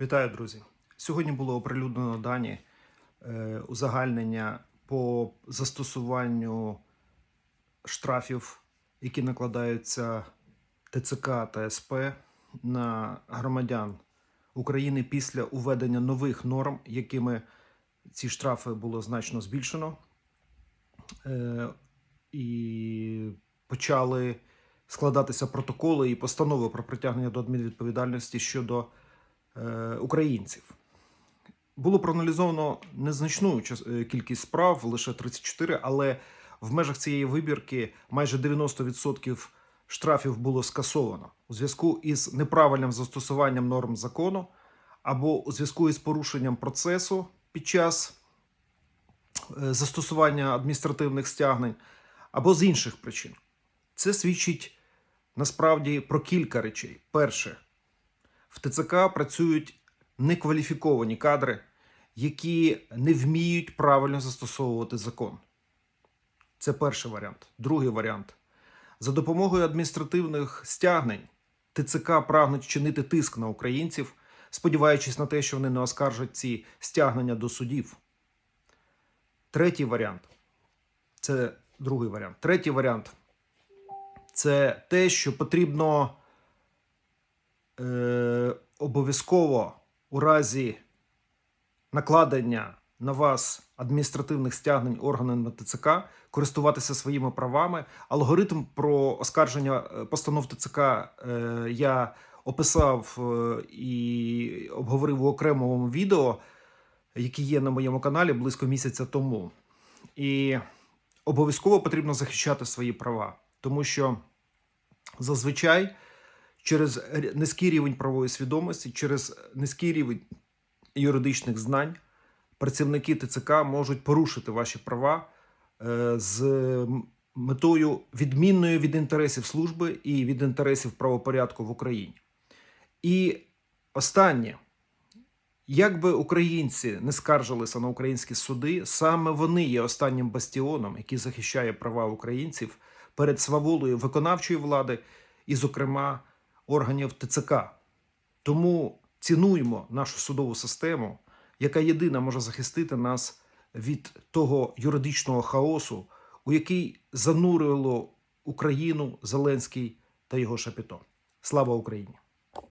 Вітаю, друзі! Сьогодні було оприлюднено дані е, узагальнення по застосуванню штрафів, які накладаються ТЦК та СП на громадян України після уведення нових норм, якими ці штрафи було значно збільшено. Е, і почали складатися протоколи і постанови про притягнення до адмінвідповідальності щодо українців. Було проаналізовано незначну е, кількість справ, лише 34, але в межах цієї вибірки майже 90% штрафів було скасовано у зв'язку із неправильним застосуванням норм закону або у зв'язку із порушенням процесу під час е, застосування адміністративних стягнень або з інших причин. Це свідчить насправді про кілька речей. Перше, в ТЦК працюють некваліфіковані кадри, які не вміють правильно застосовувати закон. Це перший варіант. Другий варіант. За допомогою адміністративних стягнень ТЦК прагнуть чинити тиск на українців, сподіваючись на те, що вони не оскаржать ці стягнення до судів. Третій варіант це другий варіант. Третій варіант це те, що потрібно е, обов'язково у разі накладення на вас адміністративних стягнень органами ТЦК користуватися своїми правами. Алгоритм про оскарження е, постанов ТЦК е, я описав і обговорив в окремому відео, яке є на моєму каналі близько місяця тому. І обов'язково потрібно захищати свої права, тому що зазвичай через низький рівень правової свідомості, через низький рівень юридичних знань працівники ТЦК можуть порушити ваші права е, з метою відмінною від інтересів служби і від інтересів правопорядку в Україні. І останнє. Як би українці не скаржилися на українські суди, саме вони є останнім бастіоном, який захищає права українців перед сваволою виконавчої влади і, зокрема, органів ТЦК. Тому цінуємо нашу судову систему, яка єдина може захистити нас від того юридичного хаосу, у який занурило Україну Зеленський та його шапіто. Слава Україні!